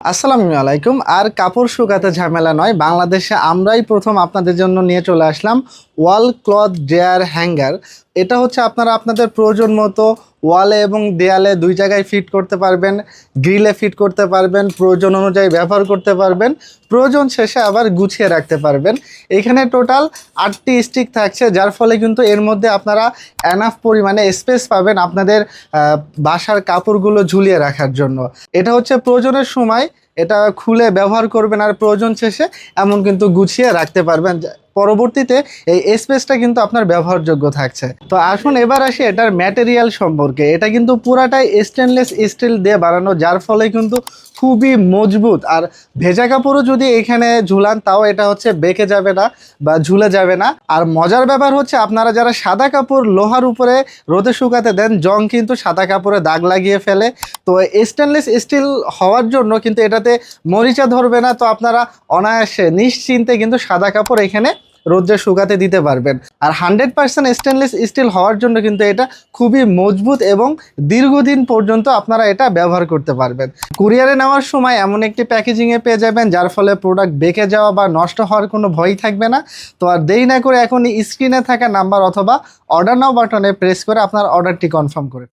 আসসালামু আলাইকুম। আর কাপড় শুকাতে ঝামেলা নয়, বাংলাদেশে আমরাই প্রথম আপনাদের জন্য নিয়ে চলে আসলাম ওয়াল ক্লথ ডেয়ার হ্যাঙ্গার। এটা হচ্ছে আপনারা আপনাদের প্রয়োজন মতো ওয়ালে এবং দেয়ালে দুই জায়গায় ফিট করতে পারবেন, গ্রিলে ফিট করতে পারবেন, প্রয়োজন অনুযায়ী ব্যবহার করতে পারবেন, প্রয়োজন শেষে আবার গুছিয়ে রাখতে পারবেন। এখানে টোটাল আটটি স্টিক থাকছে, যার ফলে কিন্তু এর মধ্যে আপনারা এনাফ পরিমাণে স্পেস পাবেন আপনাদের বাসার কাপড়গুলো ঝুলিয়ে রাখার জন্য। এটা হচ্ছে প্রয়োজনের সময়, এটা খুলে ব্যবহার করবেন আর প্রয়োজন শেষে এমন কিন্তু গুছিয়ে রাখতে পারবেন। পরবর্তীতে এই স্পেসটা কিন্তু আপনার ব্যবহারযোগ্য থাকছে। তো আসুন এবার আসি এটার ম্যাটেরিয়াল সম্পর্কে। এটা কিন্তু পুরাটাই স্টেনলেস স্টিল দিয়ে বানানো, যার ফলে কিন্তু খুবই মজবুত। আর ভেজা কাপড়ও যদি এখানে ঝুলান, তাও এটা হচ্ছে বেঁকে যাবে না বা ঝুলে যাবে না। আর মজার ব্যাপার হচ্ছে, আপনারা যারা সাদা কাপড় লোহার উপরে রোদে শুকাতে দেন, জং কিন্তু সাদা কাপড়ে দাগ লাগিয়ে ফেলে। তো স্টেনলেস স্টিল হওয়ার জন্য কিন্তু এটাতে মরিচা ধরবে না। তো আপনারা অনায়াসে, নিশ্চিন্তে কিন্তু সাদা কাপড় এখানে রোদ্রে শুকাতে দিতে পারবেন। আর হান্ড্রেড পার্সেন্ট স্টেনলেস স্টিল হওয়ার জন্য কিন্তু এটা খুবই মজবুত এবং দীর্ঘদিন পর্যন্ত আপনারা এটা ব্যবহার করতে পারবেন। কুরিয়ারে নেওয়ার সময় এমন একটি প্যাকেজিংয়ে পেয়ে যাবেন, যার ফলে প্রোডাক্ট বেঁকে যাওয়া বা নষ্ট হওয়ার কোনো ভয়ই থাকবে না। তো আর দেরি না করে এখন স্ক্রিনে থাকা নাম্বার অথবা অর্ডার নাও বাটনে প্রেস করে আপনার অর্ডারটি কনফার্ম করে